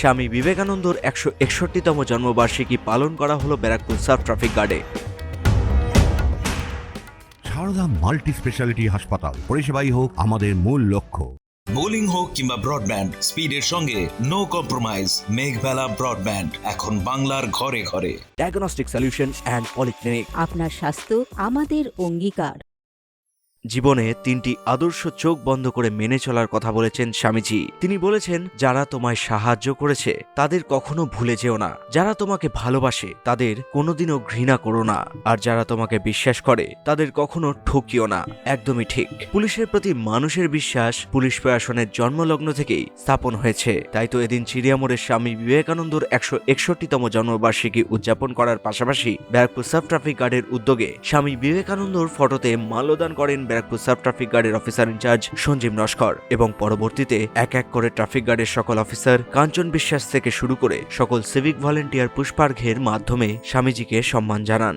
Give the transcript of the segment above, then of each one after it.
স্বামী বিবেকানন্দর একশো একষট্টিতম জন্মবার্ষিকী পালন করা হলো ব্যারাকপুর সাব ট্রাফিক গার্ডে। সারদা মাল্টি স্পেশালিটি হাসপাতাল পরিষেবাই হোক আমাদের মূল লক্ষ্য। বোলিং হোক কিংবা ব্রডব্যান্ড স্পিডের সঙ্গে নো কম্প্রোমাইজ মেঘবেলা ব্রডব্যান্ড এখন বাংলার ঘরে ঘরে। ডায়াগনস্টিক সলিউশন অ্যান্ড পলিক্লিনিক আপনার স্বাস্থ্য আমাদের অঙ্গীকার। জীবনে তিনটি আদর্শ চোখ বন্ধ করে মেনে চলার কথা বলেছেন স্বামীজি। তিনি বলেছেন, যারা তোমায় সাহায্য করেছে, তাদের কখনো ভুলে যেও না। যারা তোমাকে ভালোবাসে, তাদের কোনোদিনও ঘৃণা করো না। আর যারা তোমাকে বিশ্বাস করে, তাদের কখনো ঠকিও না। একদমই ঠিক। পুলিশের প্রতি মানুষের বিশ্বাস পুলিশ প্রশাসনের জন্মলগ্ন থেকেই স্থাপন হয়েছে। তাই তো এদিন চিড়িয়ামোড়ের স্বামী বিবেকানন্দর একশো একষট্টিতম জন্মবার্ষিকী উদযাপন করার পাশাপাশি ব্যারাকপুর সাব ট্রাফিক গার্ডের উদ্যোগে স্বামী বিবেকানন্দর ফটোতে মাল্যদান করেন ব্যারাকপুর সাব ট্রাফিক গার্ডের officer in charge Sanjib Naskar এবং পরবর্তীতে এক এক করে ট্রাফিক গার্ডের সকল অফিসার কাঞ্চন বিশ্বাস থেকে শুরু করে সকল সিভিক ভলেন্টিয়ার পুষ্পার্ঘের মাধ্যমে স্বামীজিকে সম্মান জানান।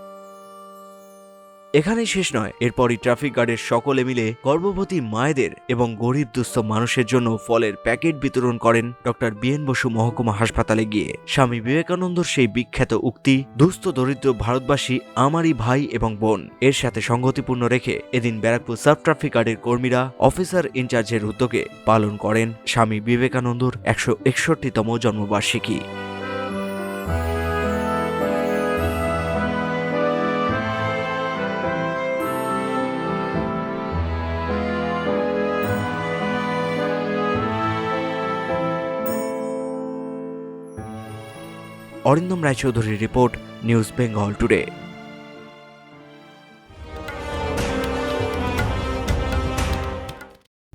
এখানেই শেষ নয়। এরপরই ট্রাফিক গার্ডের সকলে মিলে গর্ভবতী মায়েদের এবং গরিব দুস্থ মানুষের জন্য ফলের প্যাকেট বিতরণ করেন ডক্টর বিএন বসু মহকুমা হাসপাতালে গিয়ে। স্বামী বিবেকানন্দর সেই বিখ্যাত উক্তি, দুস্থ, দরিদ্র ভারতবাসী আমারই ভাই এবং বোন। এর সাথে সংগতিপূর্ণ রেখে এদিন ব্যারাকপুর সাব ট্রাফিক গার্ডের কর্মীরা অফিসার ইনচার্জের উদ্যোগে পালন করেন স্বামী বিবেকানন্দর একশো একষট্টিতম জন্মবার্ষিকী। অরিন্দম রায়চৌধুরীর রিপোর্ট নিউজ বেঙ্গল টুডে।